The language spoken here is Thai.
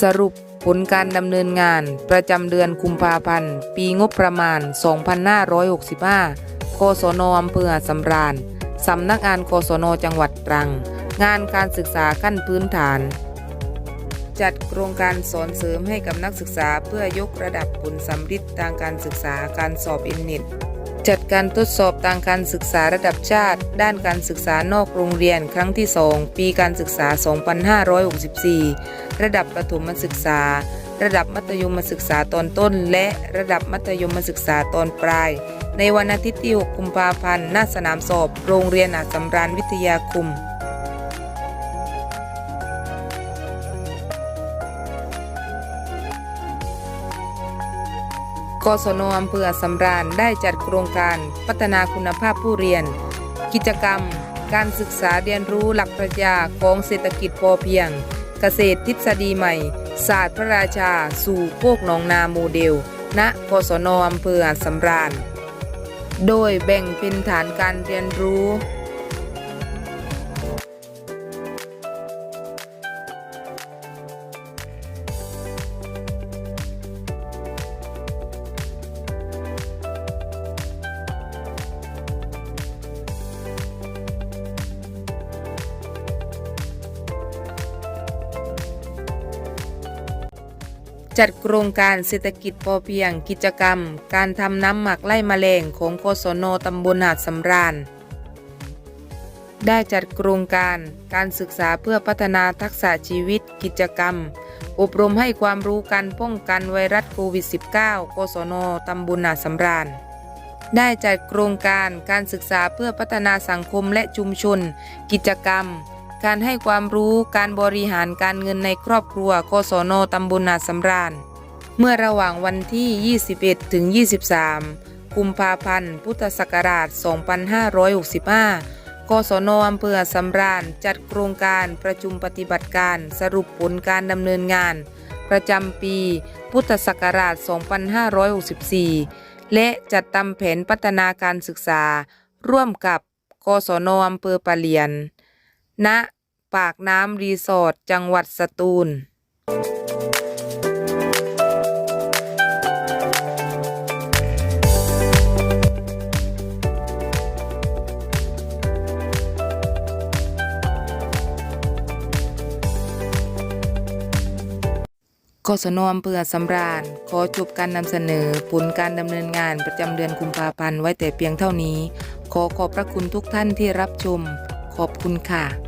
สรุปผลการดำเนินงานประจำเดือนกุมภาพันธ์ ปีงบประมาณ 2565 กศนอำเภอสำราญ สำนักงานกศนจังหวัดตรัง งานการศึกษาขั้นพื้นฐาน จัดโครงการสอนเสริมให้กับนักศึกษาเพื่อยกระดับผลสำฤทธิ์ทางการศึกษาการสอบอินเน็ต จัดการทดสอบทางการศึกษาระดับชาติ ด้านการศึกษานอกโรงเรียนครั้งที่ 2 ปีการศึกษา 2564 ระดับประถมศึกษา ระดับมัธยมศึกษาตอนต้น และระดับมัธยมศึกษาตอนปลาย ในวันอาทิตย์ที่ 6 กุมภาพันธ์ หน้าสนามสอบ โรงเรียนอาจสำราญวิทยาคม กศนอำเภอสำราญได้จัดโครงการพัฒนาคุณภาพผู้เรียน กิจกรรม การศึกษาเรียนรู้หลักปรัชญาของเศรษฐกิจพอเพียง เกษตรทฤษฎีใหม่ ศาสตร์พระราชา สู่โคกหนองนาโมเดล ณกศนอำเภอสำราญ โดยแบ่งเป็นฐานการเรียนรู้ จัดโครงการเศรษฐกิจพอเพียงกิจกรรม การทำน้ำหมักไล่แมลงของกศนตำบลหาดสำราญ ได้จัดโครงการการศึกษาเพื่อพัฒนาทักษะชีวิต กิจกรรม อบรมให้ความรู้การป้องกันไวรัสโควิด -19 กศนตำบลหาดสำราญได้จัดโครงการการศึกษาเพื่อพัฒนาสังคมและชุมชน กิจกรรม การให้ความรู้การบริหารการเงินในครอบครัวกศนตำบลนาสำราญ เมื่อระหว่างวันที่ 21 ถึง 23 กุมภาพันธ์ พุทธศักราช 2565 กศนอำเภอสำราญจัดโครงการประชุมปฏิบัติการสรุปผลการดำเนินงาน ประจำปี พุทธศักราช 2564 และจัดทำแผนพัฒนาการศึกษา ร่วมกับกศนอำเภอปะเหลียนณ ปากน้ำรีสอร์ทจังหวัดสตูลกศนอำเภอสำราญ ขอจบการนำเสนอผลการดำเนินงานประจำเดือนกุมภาพันธ์ไว้แต่เพียงเท่านี้ ขอขอบพระคุณทุกท่านที่รับชม ขอบคุณค่ะ